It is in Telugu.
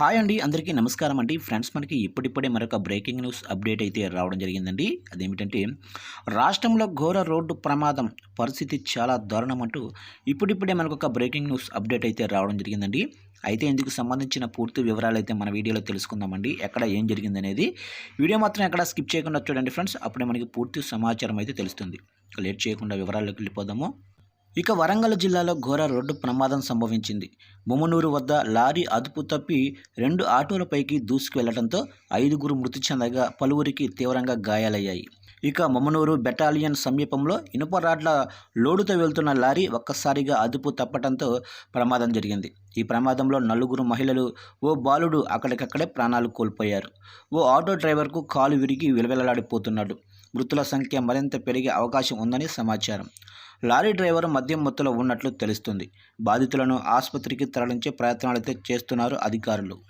హాయ్ అండి అందరికీ నమస్కారం అండి. ఫ్రెండ్స్ మనకి ఇప్పుడిప్పుడే మరొక బ్రేకింగ్ న్యూస్ అప్డేట్ అయితే రావడం జరిగిందండి. అదేమిటంటే రాష్ట్రంలో ఘోర రోడ్డు ప్రమాదం పరిస్థితి చాలా దారుణం అంటూ ఇప్పుడిప్పుడే మనకు ఒక బ్రేకింగ్ న్యూస్ అప్డేట్ అయితే రావడం జరిగిందండి. అయితే ఇందుకు సంబంధించిన పూర్తి వివరాలు అయితే మన వీడియోలో తెలుసుకుందామండి. ఎక్కడ ఏం జరిగిందనేది వీడియో మాత్రం ఎక్కడ స్కిప్ చేయకుండా చూడండి ఫ్రెండ్స్. అప్పుడే మనకి పూర్తి సమాచారం అయితే తెలుస్తుంది. లేట్ చేయకుండా వివరాల్లోకి వెళ్ళిపోదాము. ఇక వరంగల్ జిల్లాలో ఘోర రోడ్డు ప్రమాదం సంభవించింది. ముమ్మనూరు వద్ద లారీ అదుపు తప్పి రెండు ఆటోలపైకి దూసుకువెళ్ళడంతో ఐదుగురు మృతి చెందగా పలువురికి తీవ్రంగా గాయాలయ్యాయి. ఇక మమ్మనూరు బెటాలియన్ సమీపంలో ఇనుప రాడ్ల లోడుతో వెళ్తున్న లారీ ఒక్కసారిగా అదుపు తప్పటంతో ప్రమాదం జరిగింది. ఈ ప్రమాదంలో నలుగురు మహిళలు ఓ బాలుడు అక్కడికక్కడే ప్రాణాలు కోల్పోయారు. ఓ ఆటో డ్రైవర్కు కాలు విరిగి విలవిలలాడిపోతున్నాడు. మృతుల సంఖ్య మరింత పెరిగే అవకాశం ఉందని సమాచారం. లారీ డ్రైవర్ మద్యం మత్తులో ఉన్నట్లు తెలుస్తుంది. బాధితులను ఆసుపత్రికి తరలించే ప్రయత్నాలైతే చేస్తున్నారు అధికారులు.